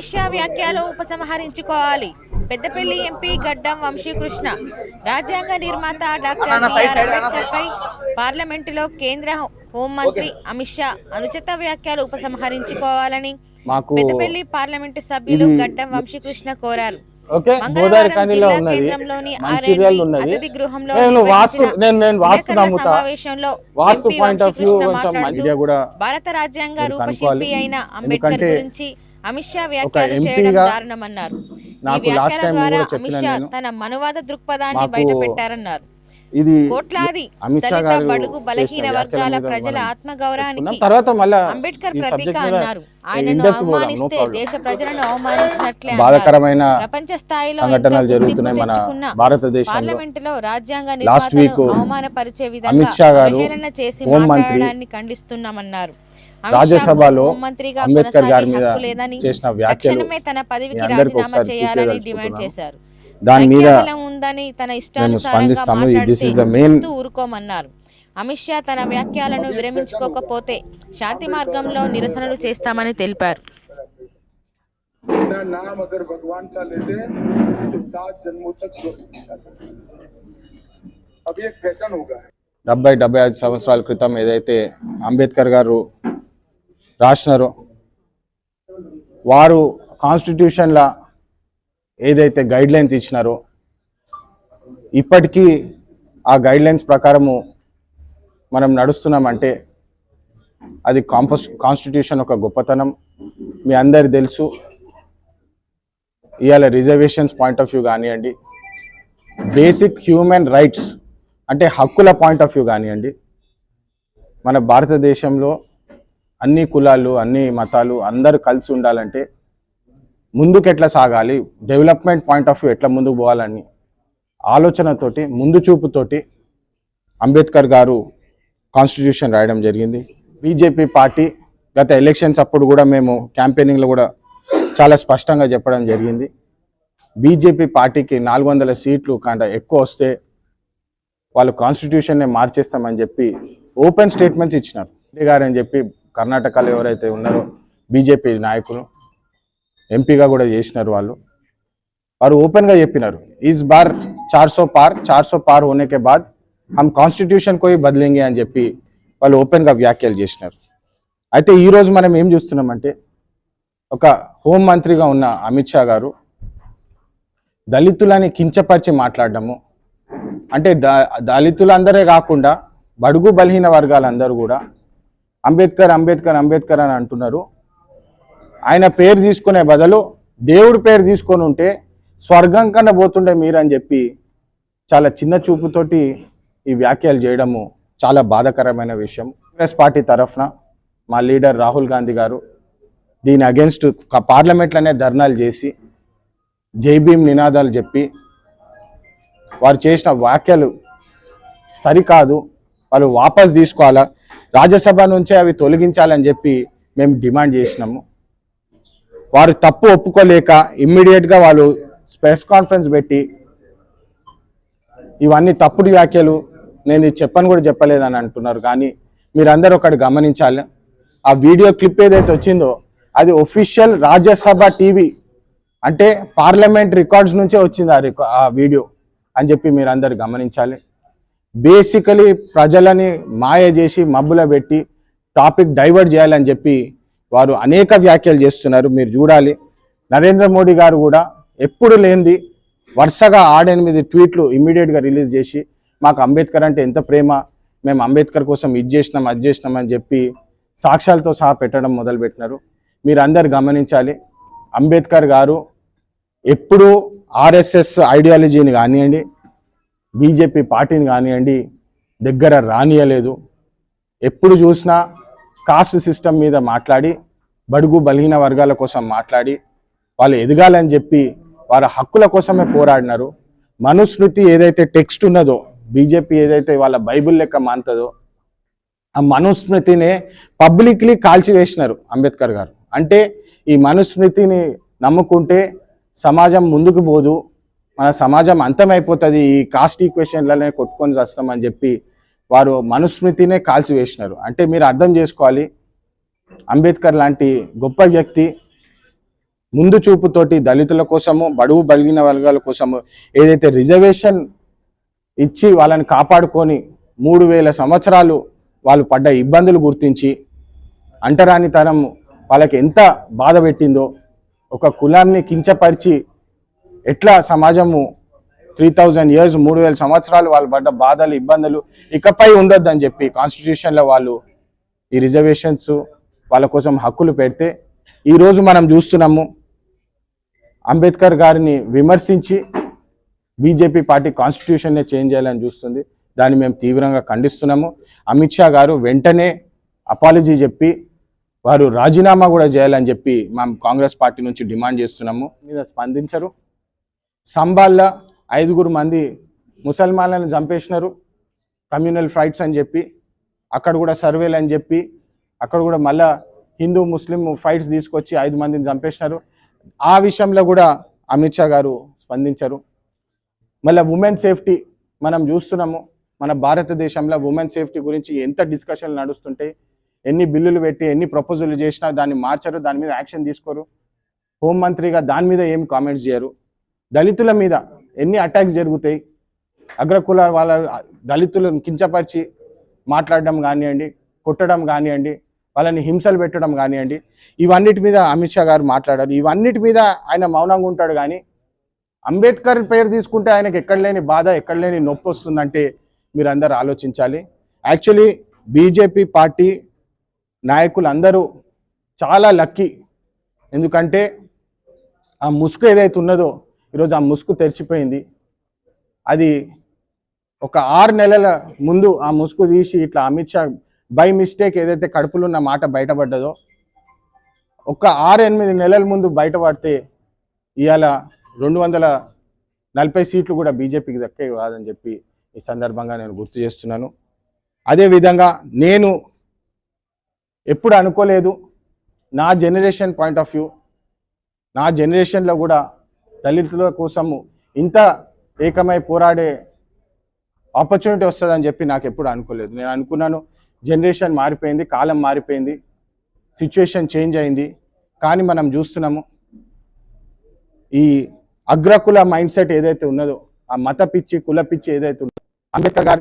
అమిత్ షా వ్యాఖ్యలు ఉపసంహరించుకోవాలి. పెద్దపల్లి ఎంపీ గడ్డం వంశీకృష్ణ రాజ్యాంగ నిర్మాత డాక్టర్ బిఆర్ అంబేద్కర్ పై పార్లమెంటులో కేంద్ర హోంమంత్రి అమిత్ షా అనుచిత వ్యాఖ్యలు ఉపసంహరించుకోవాలని పెద్దపల్లి పార్లమెంటు సభ్యులు గడ్డం వంశీకృష్ణ కోరారు. భారత రాజ్యాంగ రూపశిల్పి. అయిన అంబేద్కర్ గురించి అమిత్ షా వ్యాఖ్యలు చేయడం దారుణమన్నారు ఈ నాకు లాస్ట్ వ్యాఖ్యల టైం ద్వారా కూడా అమిత్ షా తన మనువాద దృక్పథాన్ని బయటపెట్టారన్నారు ఇది కోట్లాది దళిత బడుగు బలహీన వర్గాల ప్రజల ఆత్మగౌరవానికి. తర్వాత మళ్ళా అంబేద్కర్ ప్రతీక అన్నారు ఆయనను అవమానిస్తే. దేశ ప్రజలను అవమానించినట్లే. బాధాకరమైన ప్రపంచ స్థాయిలో సంఘటనలు జరుగుతున్నాయి మన తెచ్చుకున్న భారతదేశంలో పార్లమెంటులో రాజ్యాంగ నిర్మాతను అవమానపరిచే విధంగా అమిత్ షా గారు అవహేళన చేసి మాట్లాడడాన్ని ఖండిస్తున్నామన్నారు రాజ్యసభలో అంబేద్కర్ గారి మీద చేసిన వ్యాఖ్యలు దాని మీద ఊరుకోమన్నారు. అమిత్ షా తన వ్యాఖ్యలను విరమించుకోకపోతే శాంతి మార్గంలో నిరసనలు చేస్తామని తెలిపారు. డెబ్బై డెబ్బై ఐదు సంవత్సరాల క్రితం ఏదైతే అంబేద్కర్ గారు రాసినారో వారు కాన్స్టిట్యూషన్ల ఏదైతే గైడ్ లైన్స్ ఇచ్చినారో ఇప్పటికీ ఆ గైడ్ లైన్స్ ప్రకారము మనం నడుస్తున్నామంటే అది కాంపస్ కాన్స్టిట్యూషన్ ఒక గొప్పతనం. మీ అందరి తెలుసు. ఇవాళ రిజర్వేషన్స్ పాయింట్ ఆఫ్ వ్యూ కానివ్వండి బేసిక్ హ్యూమన్ రైట్స్ అంటే హక్కుల పాయింట్ ఆఫ్ వ్యూ కానివ్వండి మన భారతదేశంలో అన్ని కులాలు అన్ని మతాలు అందరూ కలిసి ఉండాలంటే ముందుకు ఎట్లా సాగాలి? డెవలప్మెంట్ పాయింట్ ఆఫ్ వ్యూ ఎట్లా ముందుకు పోవాలని ఆలోచనతోటి ముందు చూపుతోటి అంబేద్కర్ గారు కాన్స్టిట్యూషన్ రాయడం జరిగింది. బీజేపీ పార్టీ గత ఎలక్షన్స్ అప్పుడు కూడా మేము క్యాంపెయినింగ్లో కూడా చాలా స్పష్టంగా చెప్పడం జరిగింది. బీజేపీ పార్టీకి నాలుగు వందల సీట్లు కంటే ఎక్కువ వస్తే వాళ్ళు కాన్స్టిట్యూషన్నే మార్చేస్తామని చెప్పి ఓపెన్ స్టేట్మెంట్స్ ఇచ్చినారు. గారు అని చెప్పి కర్ణాటకలో ఎవరైతే ఉన్నారో బీజేపీ నాయకులు ఎంపీగా కూడా చేసినారు వాళ్ళు. వారు ఓపెన్గా చెప్పినారు ఈజ్ బార్ చార్ సో పార్ చార్ సో పార్ హోనేకే బాద్ హమ్ కాన్స్టిట్యూషన్ కోయి బదిలింగే అని చెప్పి వాళ్ళు ఓపెన్గా వ్యాఖ్యలు చేసినారు. అయితే ఈరోజు మనం ఏం చూస్తున్నామంటే ఒక హోం మంత్రిగా ఉన్న అమిత్ షా గారు దళితులని కించపరిచి మాట్లాడడము అంటే ద దళితులందరే కాకుండా బడుగు బలహీన వర్గాలందరూ కూడా అంబేద్కర్ అంబేద్కర్ అంబేద్కర్ అని అంటున్నారు. ఆయన పేరు తీసుకునే బదులు దేవుడి పేరు తీసుకొని ఉంటే స్వర్గం కన్నా పోతుండే మీరని చెప్పి చాలా చిన్న చూపుతోటి ఈ వ్యాఖ్యలు చేయడము చాలా బాధాకరమైన విషయం. కాంగ్రెస్ పార్టీ తరఫున మా లీడర్ రాహుల్ గాంధీ గారు దీని అగెన్స్ట్ పార్లమెంట్లోనే ధర్నాలు చేసి జై భీమ్ నినాదాలు చెప్పి వారు చేసిన వ్యాఖ్యలు సరికాదు. వాళ్ళు వాపస్ తీసుకోవాలా? రాజ్యసభ నుంచే అవి తొలగించాలని చెప్పి మేము డిమాండ్ చేసినాము. వారు తప్పు ఒప్పుకోలేక ఇమ్మీడియట్గా వాళ్ళు ప్రెస్ కాన్ఫరెన్స్ పెట్టి ఇవన్నీ తప్పుడు వ్యాఖ్యలు నేను ఇది చెప్పని కూడా చెప్పలేదని అంటున్నారు. కానీ మీరందరూ ఒకటి గమనించాలి. ఆ వీడియో క్లిప్ ఏదైతే వచ్చిందో అది ఒఫీషియల్ రాజ్యసభ టీవీ అంటే పార్లమెంట్ రికార్డ్స్ నుంచే వచ్చింది ఆ రికా ఆ వీడియో అని చెప్పి మీరందరూ గమనించాలి. బేసికలీ ప్రజలని మాయ చేసి మబ్బుల పెట్టి టాపిక్ డైవర్ట్ చేయాలని చెప్పి వారు అనేక వ్యాఖ్యలు చేస్తున్నారు. మీరు చూడాలి. నరేంద్ర మోడీ గారు కూడా ఎప్పుడు లేనిది వరుసగా ఆడెనిమిది ట్వీట్లు ఇమ్మీడియట్గా రిలీజ్ చేసి మాకు అంబేద్కర్ అంటే ఎంత ప్రేమ మేము అంబేద్కర్ కోసం ఇది చేసినాం అది చేసినాం అని చెప్పి సాక్ష్యాలతో సహా పెట్టడం మొదలుపెట్టినారు. మీరు అందరు గమనించాలి. అంబేద్కర్ గారు ఎప్పుడూ ఆర్ఎస్ఎస్ ఐడియాలజీని కానివ్వండి బీజేపీ పార్టీని కానివ్వండి దగ్గర రానియలేదు. ఎప్పుడు చూసినా కాస్ట్ సిస్టమ్ మీద మాట్లాడి బడుగు బలహీన వర్గాల కోసం మాట్లాడి వాళ్ళు ఎదగాలని చెప్పి వారి హక్కుల కోసమే పోరాడినారు. మనుస్మృతి ఏదైతే టెక్స్ట్ ఉన్నదో బీజేపీ ఏదైతే వాళ్ళ బైబిల్ లెక్క మానుతుందో ఆ మనుస్మృతినే పబ్లిక్లీ కాల్చివేసినారు అంబేద్కర్ గారు. అంటే ఈ మనుస్మృతిని నమ్ముకుంటే సమాజం ముందుకు పోదు మన సమాజం అంతమైపోతుంది ఈ కాస్ట్ ఈక్వేషన్లనే కొట్టుకొని వస్తామని చెప్పి వారు మనుస్మృతినే కాల్చివేసినారు. అంటే మీరు అర్థం చేసుకోవాలి అంబేద్కర్ లాంటి గొప్ప వ్యక్తి ముందు చూపుతోటి దళితుల కోసము బడుగు బలిగిన వర్గాల కోసము ఏదైతే రిజర్వేషన్ ఇచ్చి వాళ్ళని కాపాడుకొని మూడు వేల సంవత్సరాలు వాళ్ళు పడ్డ ఇబ్బందులు గుర్తించి అంటరానితనం వాళ్ళకి ఎంత బాధ పెట్టిందో ఒక కులాన్ని కించపరిచి ఎట్లా సమాజము త్రీ థౌజండ్ ఇయర్స్ మూడు వేల సంవత్సరాలు వాళ్ళు పడ్డ బాధలు ఇబ్బందులు ఇకపై ఉండొద్దని చెప్పి కాన్స్టిట్యూషన్లో వాళ్ళు ఈ రిజర్వేషన్స్ వాళ్ళ కోసం హక్కులు పెడితే ఈరోజు మనం చూస్తున్నాము అంబేద్కర్ గారిని విమర్శించి బీజేపీ పార్టీ కాన్స్టిట్యూషన్నే చేంజ్ చేయాలని చూస్తుంది. దాన్ని మేము తీవ్రంగా ఖండిస్తున్నాము. అమిత్ షా గారు వెంటనే అపాలజీ చెప్పి వారు రాజీనామా కూడా చేయాలని చెప్పి మేము కాంగ్రెస్ పార్టీ నుంచి డిమాండ్ చేస్తున్నాము. మీద స్పందించరు. సంబాల్లో ఐదుగురు మంది ముసల్మాన్లను చంపేసినారు. కమ్యూనల్ ఫైట్స్ అని చెప్పి అక్కడ కూడా సర్వేలు అని చెప్పి అక్కడ కూడా మళ్ళా హిందూ ముస్లిం ఫైట్స్ తీసుకొచ్చి ఐదు మందిని చంపేసినారు. ఆ విషయంలో కూడా అమిత్ షా గారు స్పందించారు. మళ్ళీ ఉమెన్ సేఫ్టీ మనం చూస్తున్నాము. మన భారతదేశంలో ఉమెన్ సేఫ్టీ గురించి ఎంత డిస్కషన్లు నడుస్తుంటాయి ఎన్ని బిల్లులు పెట్టి ఎన్ని ప్రపోజల్లు చేసినా దాన్ని మార్చరు దాని మీద యాక్షన్ తీసుకోరు. హోంమంత్రిగా దాని మీద ఏం కామెంట్స్ చేయరు. దళితుల మీద ఎన్ని అటాక్స్ జరుగుతాయి అగ్రకుల వాళ్ళ దళితులను కించపరిచి మాట్లాడడం కానివ్వండి కొట్టడం కానివ్వండి వాళ్ళని హింసలు పెట్టడం కానివ్వండి ఇవన్నిటి మీద అమిత్ షా గారు మాట్లాడారు. ఇవన్నిటి మీద ఆయన మౌనంగా ఉంటాడు కానీ అంబేద్కర్ పేరు తీసుకుంటే ఆయనకి ఎక్కడ లేని బాధ ఎక్కడ లేని నొప్పి వస్తుందంటే మీరు అందరు ఆలోచించాలి. యాక్చువల్లీ బీజేపీ పార్టీ నాయకులందరూ చాలా లక్కీ. ఎందుకంటే ఆ ముసుగు ఏదైతే ఉన్నదో ఈరోజు ఆ ముసుగు తెరిచిపోయింది. అది ఒక ఆరు నెలల ముందు ఆ ముసుగు తీసి ఇట్లా అమిత్ షా బై మిస్టేక్ ఏదైతే కడుపులో ఉన్న మాట బయటపడ్డదో ఒక ఆరు ఎనిమిది నెలల ముందు బయటపడితే ఇవాళ రెండు వందల నలభై సీట్లు కూడా బీజేపీకి దక్కే కాదని చెప్పి ఈ సందర్భంగా నేను గుర్తు చేస్తున్నాను. అదేవిధంగా నేను ఎప్పుడు అనుకోలేదు నా జనరేషన్ పాయింట్ ఆఫ్ వ్యూ నా జనరేషన్లో కూడా దళితుల కోసము ఇంత ఏకమై పోరాడే ఆపర్చునిటీ వస్తుందని చెప్పి నాకు ఎప్పుడు అనుకోలేదు. నేను అనుకున్నాను జనరేషన్ మారిపోయింది కాలం మారిపోయింది సిచ్యువేషన్ చేంజ్ అయింది. కానీ మనం చూస్తున్నాము ఈ అగ్రకుల మైండ్ సెట్ ఏదైతే ఉన్నదో ఆ మత పిచ్చి కుల పిచ్చి ఏదైతే ఉన్నదో అంబేద్కర్ గారి